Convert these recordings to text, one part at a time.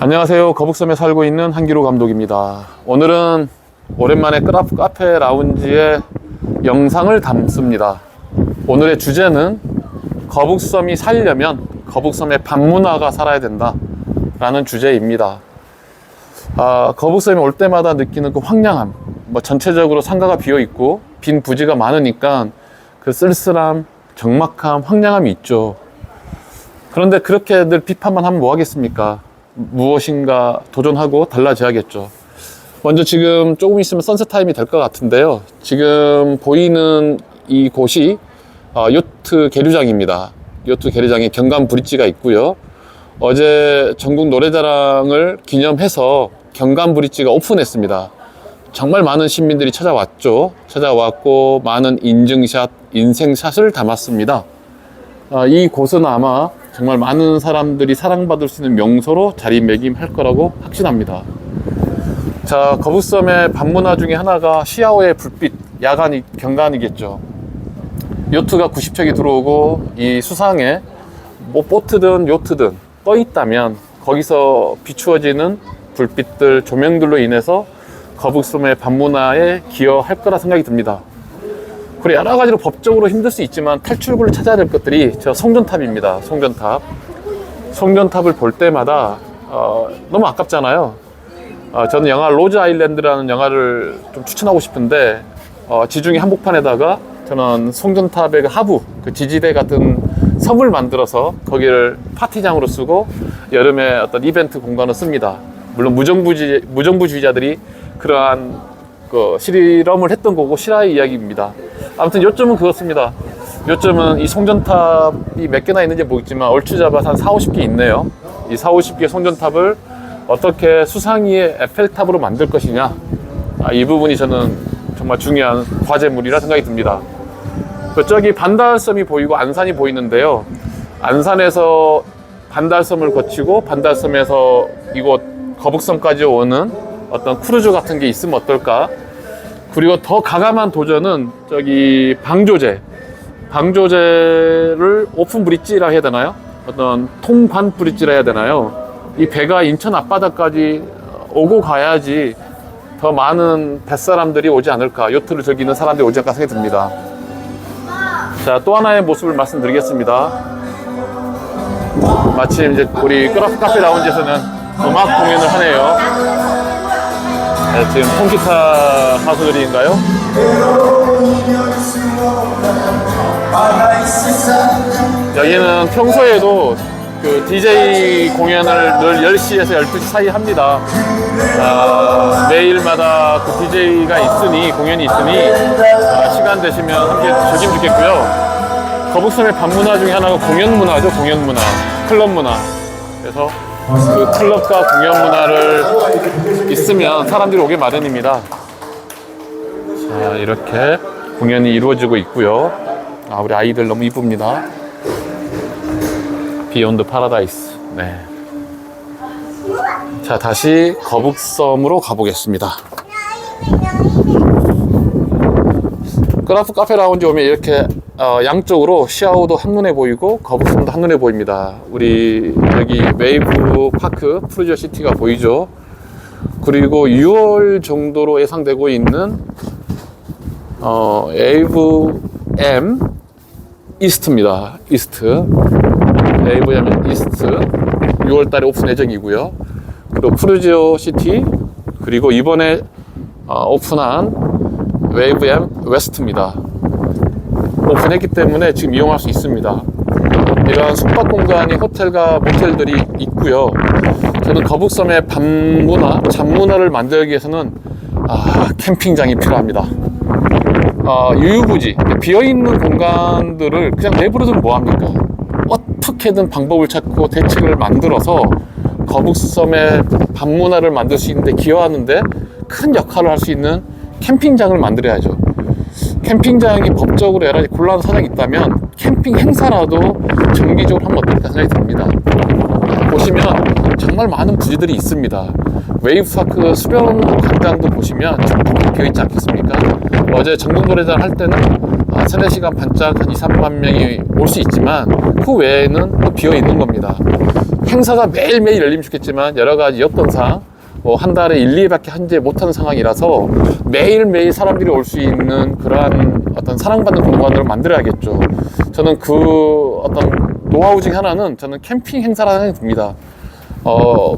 안녕하세요. 거북섬에 살고 있는 한기로 감독입니다. 오늘은 오랜만에 크라프 카페 라운지의 영상을 담습니다. 오늘의 주제는 거북섬이 살려면 거북섬의 밤문화가 살아야 된다. 라는 주제입니다. 아, 거북섬에 올 때마다 느끼는 그 황량함. 뭐 전체적으로 상가가 비어 있고 빈 부지가 많으니까 그 쓸쓸함, 적막함, 황량함이 있죠. 그런데 그렇게들 비판만 하면 뭐 하겠습니까? 무엇인가 도전하고 달라져야겠죠. 먼저 지금 조금 있으면 선셋 타임이 될 것 같은데요. 지금 보이는 이 곳이 어, 요트 계류장입니다. 요트 계류장에 경감 브릿지가 있고요. 어제 전국 노래자랑을 기념해서 경감 브릿지가 오픈했습니다. 정말 많은 시민들이 찾아왔죠. 찾아왔고 많은 인증샷, 인생샷을 담았습니다. 아, 이 곳은 아마 정말 많은 사람들이 사랑받을 수 있는 명소로 자리매김할 거라고 확신합니다. 자, 거북섬의 밤문화 중에 하나가 시야호의 불빛, 야간 경관이겠죠. 요트가 90척이 들어오고 이 수상에 뭐 보트든 요트든 떠 있다면 거기서 비추어지는 불빛들, 조명들로 인해서 거북섬의 밤문화에 기여할 거라 생각이 듭니다. 그리고 여러 가지로 법적으로 힘들 수 있지만 탈출구를 찾아야 될 것들이 저 송전탑입니다. 송전탑. 송전탑을 볼 때마다 어, 너무 아깝잖아요. 어, 저는 영화 로즈 아일랜드라는 영화를 좀 추천하고 싶은데 어, 지중해 한복판에다가 저는 송전탑의 그 하부, 그 지지대 같은 섬을 만들어서 거기를 파티장으로 쓰고 여름에 어떤 이벤트 공간을 씁니다. 물론 무정부지, 무정부주의자들이 그러한 그 실험을 했던 거고 실화의 이야기입니다. 아무튼 요점은 그렇습니다. 요점은 이 송전탑이 몇 개나 있는지 모르겠지만 얼추 잡아서 한 4, 50개 있네요. 이 4, 50개 송전탑을 어떻게 수상위의 에펠탑으로 만들 것이냐. 아, 이 부분이 저는 정말 중요한 과제물이라 생각이 듭니다. 그 저기 반달섬이 보이고 안산이 보이는데요. 안산에서 반달섬을 거치고 반달섬에서 이곳 거북섬까지 오는 어떤 크루즈 같은 게 있으면 어떨까? 그리고 더 가감한 도전은 저기 방조제, 방조제를 오픈 브릿지라 해야 되나요? 어떤 통관 브릿지라 해야 되나요? 이 배가 인천 앞바다까지 오고 가야지 더 많은 뱃사람들이 오지 않을까, 요트를 즐기는 사람들이 오지 않을까 생각이 듭니다. 자, 또 하나의 모습을 말씀드리겠습니다. 마침 이제 우리 크라프 카페 라운지에서는 음악 공연을 하네요. 네, 지금 통기타 가수들인가요? 여기는 평소에도 그 DJ 공연을 늘 10시에서 12시 사이 합니다. 아, 매일마다 그 DJ가 있으니, 공연이 있으니, 아, 시간 되시면 함께 즐기면 좋겠고요. 거북섬의 밤문화 중에 하나가 공연 문화죠, 공연 문화. 클럽 문화. 그래서 그 클럽과 공연 문화를 있으면 사람들이 오게 마련입니다. 자, 이렇게 공연이 이루어지고 있고요. 아, 우리 아이들 너무 이쁩니다. 비욘드 파라다이스. 네. 자, 다시 거북섬으로 가보겠습니다. 크라프 카페 라운지 오면 이렇게 어, 양쪽으로 시아오도 한눈에 보이고 거북섬도 한눈에 보입니다. 우리 여기 웨이브 파크 프루지오 시티가 보이죠. 그리고 6월 정도로 예상되고 있는 어, 에이브 M 이스트입니다. 이스트. 에이브 M 이스트. 6월 달에 오픈 예정이고요. 그리고 프루지오 시티 그리고 이번에 어, 오픈한 웨이브 M 웨스트입니다. 오픈했기 때문에 지금 이용할 수 있습니다. 이러한 숙박 공간이 호텔과 모텔들이 있고요. 저는 거북섬의 밤문화, 잠문화를 만들기 위해서는 아, 캠핑장이 필요합니다. 아, 유유부지, 비어있는 공간들을 그냥 내버려두면 뭐합니까? 어떻게든 방법을 찾고 대책을 만들어서 거북섬의 밤문화를 만들 수 있는데 기여하는데 큰 역할을 할 수 있는 캠핑장을 만들어야죠. 캠핑장이 법적으로 여러 가지 곤란한 사정이 있다면 캠핑 행사라도 정기적으로 하면 어떨까 생각이 듭니다. 보시면 정말 많은 부지들이 있습니다. 웨이브파크 수변 광장도 보시면 충분히 비어있지 않겠습니까? 어제 전국노래자랑 할 때는 아, 3, 4시간 반짝 한 2, 3만 명이 올 수 있지만 그 외에는 또 비어 있는 겁니다. 행사가 매일매일 열리면 좋겠지만 여러 가지 여건상 뭐 한 달에 1, 2회밖에 한지 못하는 상황이라서 매일매일 사람들이 올 수 있는 그러한 어떤 사랑받는 공간을 만들어야겠죠. 저는 그 어떤 노하우 중에 하나는 저는 캠핑 행사라는 생각이 듭니다. 어,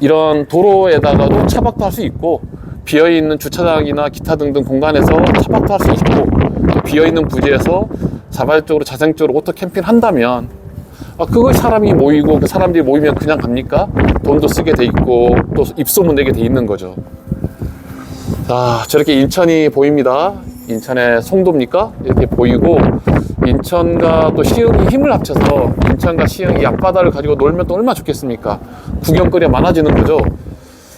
이런 도로에다가도 차박도 할 수 있고 비어있는 주차장이나 기타 등등 공간에서 차박도 할 수 있고 또 비어있는 부지에서 자발적으로 자생적으로 오토 캠핑을 한다면 아, 그걸 사람이 모이고 그 사람들이 모이면 그냥 갑니까? 돈도 쓰게 돼 있고 또 입소문 내게 돼 있는 거죠. 자, 저렇게 인천이 보입니다. 인천의 송도입니까? 이렇게 보이고 인천과 또 시흥이 힘을 합쳐서 인천과 시흥이 앞바다를 가지고 놀면 또 얼마나 좋겠습니까? 구경거리가 많아지는 거죠.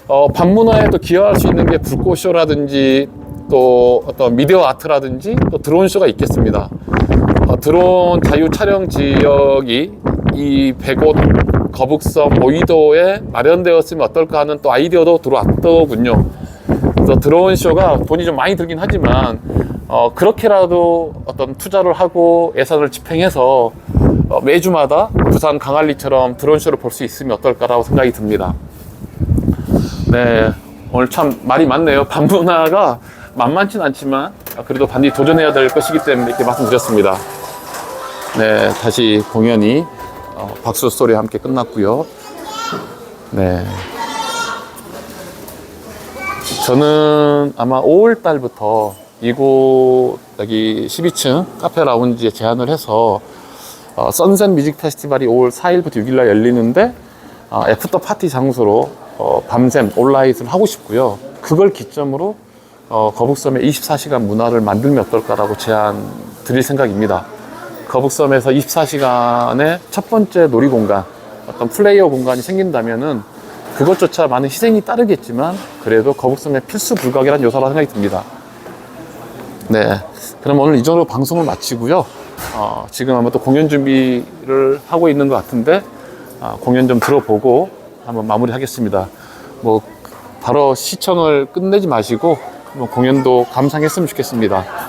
어, 밤문화에 또 기여할 수 있는 게 불꽃쇼라든지 또 어떤 미디어 아트라든지 또 드론 쇼가 있겠습니다. 어, 드론 자유 촬영 지역이 이 백옷 거북섬 오이도에 마련되었으면 어떨까 하는 또 아이디어도 들어왔더군요. 그래서 드론 쇼가 돈이 좀 많이 들긴 하지만 어, 그렇게라도 어떤 투자를 하고 예산을 집행해서 어, 매주마다 부산 강할리처럼 드론 쇼를 볼 수 있으면 어떨까라고 생각이 듭니다. 네, 오늘 참 말이 많네요. 반문화가 만만치 않지만 그래도 반드시 도전해야 될 것이기 때문에 이렇게 말씀드렸습니다. 네, 다시 공연이 어, 박수 소리와 함께 끝났고요. 네. 저는 아마 5월 달부터 이곳 여기 12층 카페 라운지에 제안을 해서 어, 선셋 뮤직 페스티벌이 5월 4일부터 6일 날 열리는데 어, 애프터 파티 장소로 어, 밤샘 온라인을 하고 싶고요. 그걸 기점으로 어, 거북섬의 24시간 문화를 만들면 어떨까라고 제안 드릴 생각입니다. 거북섬에서 24시간의 첫 번째 놀이 공간, 어떤 플레이어 공간이 생긴다면은 그것조차 많은 희생이 따르겠지만 그래도 거북섬의 필수 불가결한 요소라 생각이 듭니다. 네. 그럼 오늘 이 정도로 방송을 마치고요. 어, 지금 아마 또 공연 준비를 하고 있는 것 같은데 아, 공연 좀 들어보고 한번 마무리하겠습니다. 뭐 바로 시청을 끝내지 마시고 한번 공연도 감상했으면 좋겠습니다.